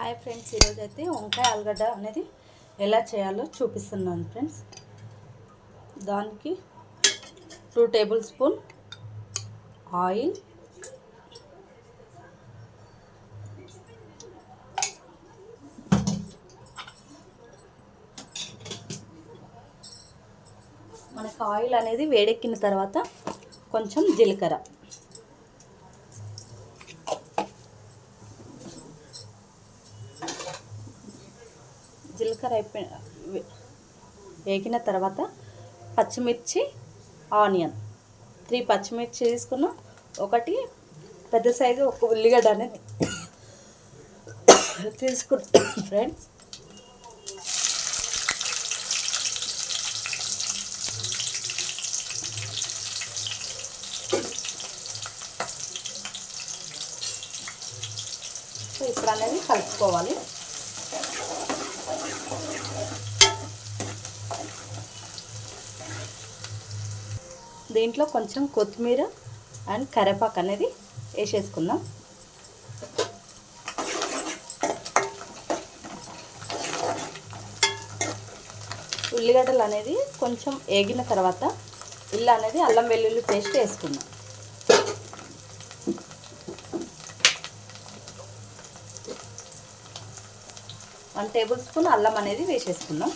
Hi friends ఈరోజు అయితే వంకాయ ఆలుగడ్డ అనేది ఎలా చేయాలో చూపిస్తున్నాను ఫ్రెండ్స్. దానికి టూ టేబుల్ స్పూన్ ఆయిల్ మనకు ఆయిల్ అనేది వేడెక్కిన తర్వాత కొంచెం జీలకర్ర. జీలకర్ర అయిపోయి వే- వేగిన తర్వాత పచ్చిమిర్చి ఆనియన్. త్రీ పచ్చిమిర్చి తీసుకున్నాం. ఒకటి పెద్ద సైజు ఒక ఉల్లిగడ్డ అనేది తీసుకుంటాం ఫ్రెండ్స్ ఇప్పుడు అనేది కలుపుకోవాలి. దీంట్లో కొంచెం కొత్తిమీర అండ్ కరేపాకు అనేది వేసేసుకుందాం. ఉల్లిగడ్డలు అనేది కొంచెం ఏగిన తర్వాత ఇల్లు అనేది అల్లం వెల్లుల్లి పేస్ట్ వేసుకుందాం. వన్ టేబుల్ స్పూన్ అల్లం అనేది వేసేసుకుందాం.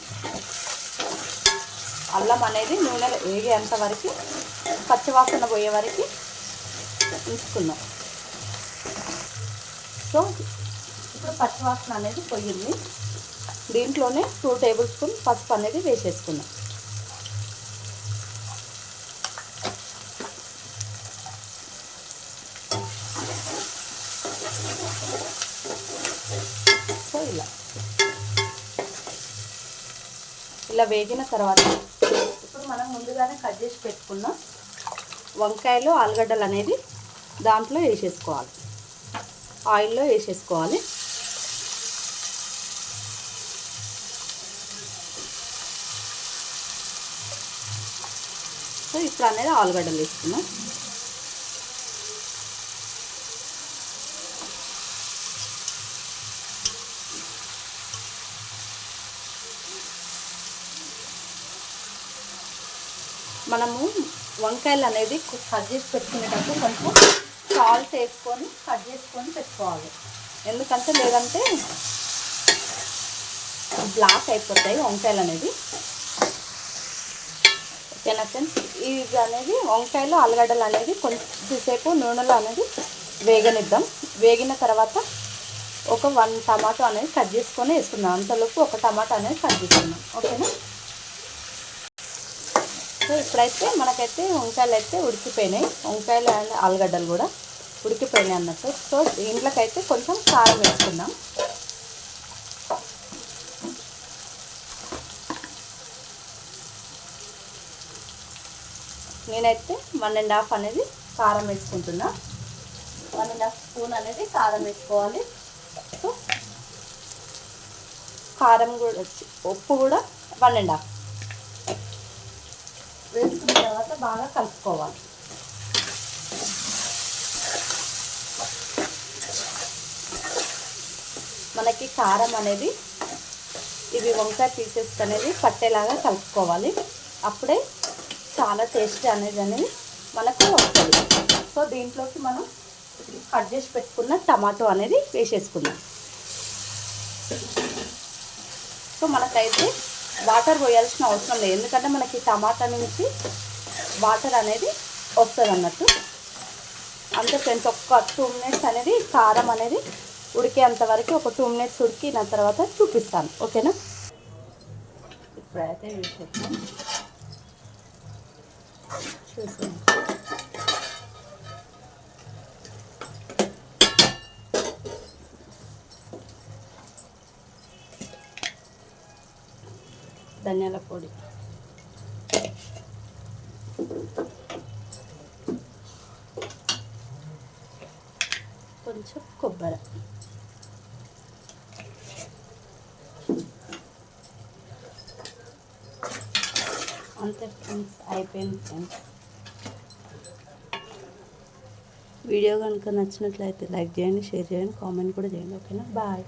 అల్లం అనేది నూనెలో వేగేంత వరకు పచ్చివాసన పోయే వరకు ఉంచుకుందాం. సో ఇప్పుడు పచ్చివాసన అనేది పోయింది. దీంట్లోనే టూ టేబుల్ స్పూన్ పసుపు అనేది వేసేసుకుందాం. సో ఇలా. ఇలా వేగిన తర్వాత ఇప్పుడు మనం ముందుగానే కట్ చేసి పెట్టుకున్నాం వంకాయలు ఆలుగడ్డలు అనేది దాంట్లో వేసేసుకోవాలి. ఆయిల్లో వేసేసుకోవాలి. సో ఇప్పుడు అనేది ఆలుగడ్డలు వేసుకున్నాం మనము వంకాయలు అనేది కట్ చేసి పెట్టుకునేటప్పుడు కొంచెం సాల్ట్ వేసుకొని కట్ చేసుకొని పెట్టుకోవాలి. ఎందుకంటే లేదంటే బ్లాక్ అయిపోతాయి వంకాయలు అనేది ఓకేనా ఫ్రెండ్స్ ఇది అనేది వంకాయలు ఆలుగడ్డలు అనేది కొంచెంసేపు నూనెలో అనేది వేగనిద్దాం. వేగిన తర్వాత ఒక వన్ టమాటో అనేది కట్ చేసుకొని వేసుకుందాం. అంతలోపు ఒక టమాటో అనేది కట్ చేసుకుందాం. ఓకేనా? సో ఇప్పుడైతే మనకైతే వంకాయలు అయితే ఉడికిపోయినాయి. వంకాయలు అండ్ ఆలుగడ్డలు కూడా ఉడికిపోయినాయి అన్నట్టు. సో దీంట్లోకైతే కొంచెం కారం వేసుకుందాం. నేనైతే వన్ అండ్ హాఫ్ అనేది కారం వేసుకుంటున్నా. వన్ అండ్ హాఫ్ స్పూన్ అనేది కారం వేసుకోవాలి. సో కారం కూడా ఉప్పు కూడా వన్ అండ్ హాఫ్. వేసుకున్న తర్వాత బాగా కలుపుకోవాలి. మనకి కారం అనేది ఇవి వంకాయ పీసెస్ అనేది పట్టేలాగా కలుపుకోవాలి. అప్పుడే చాలా టేస్ట్ అనేది అనేది మనకు వస్తుంది. సో దీంట్లోకి మనం కట్ చేసి పెట్టుకున్న టమాటో అనేది వేసేసుకుందాం. సో మనకైతే వాటర్ పోయాల్సిన అవసరం లేదు. ఎందుకంటే మనకి టమాటా నుంచి వాటర్ అనేది వస్తుంది అన్నట్టు. అంతే ఫ్రెండ్స్ ఒక్క టూ మినిట్స్ అనేది కారం అనేది ఉడికేంత వరకు ఒక టూ మినిట్స్ ఉడికిన తర్వాత చూపిస్తాను. ఓకేనా? ఇప్పుడైతే చూసాను ధనియాల పొడి. కొంచెం కొబ్బరి. అంతే ఫ్రెండ్స్ అయిపోయింది ఫ్రెండ్స్. వీడియో కనుక నచ్చినట్లయితే లైక్ చేయండి షేర్ చేయండి కామెంట్ కూడా చేయండి ఓకేనా? బాయ్.